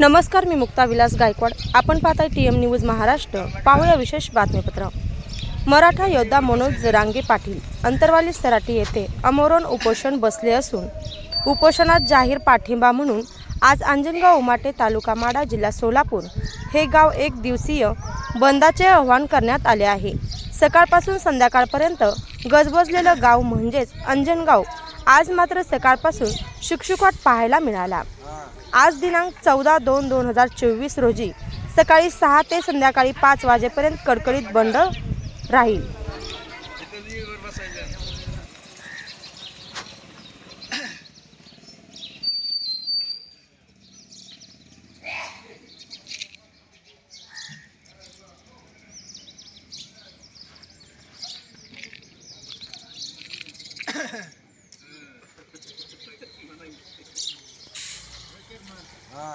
नमस्कार मी मुक्ता विलास गायकवाड. आपण पाहताय टी एम न्यूज महाराष्ट्र. पाहूया विशेष बातमीपत्र. मराठा योद्धा मनोज जरांगे पाटील अंतरवाली सराटी येथे अमोरण उपोषण बसले असून उपोषणात जाहीर पाठिंबा म्हणून आज अंजनगाव उमाटे तालुका माडा जिल्हा सोलापूर हे गाव एक दिवसीय बंदाचे आवाहन करण्यात आले आहे. सकाळपासून संध्याकाळपर्यंत गजबजलेलं गाव म्हणजेच अंजनगाव आज मात्र सकाळपासून शुकशुकाट पाहायला मिळाला आज दिनांक चौदा दोन दोन हजार चोवीस रोजी सकाळी सहा ते संध्याकाळी पाच वाजेपर्यंत कडकडीत बंद राहील Yeah. हा.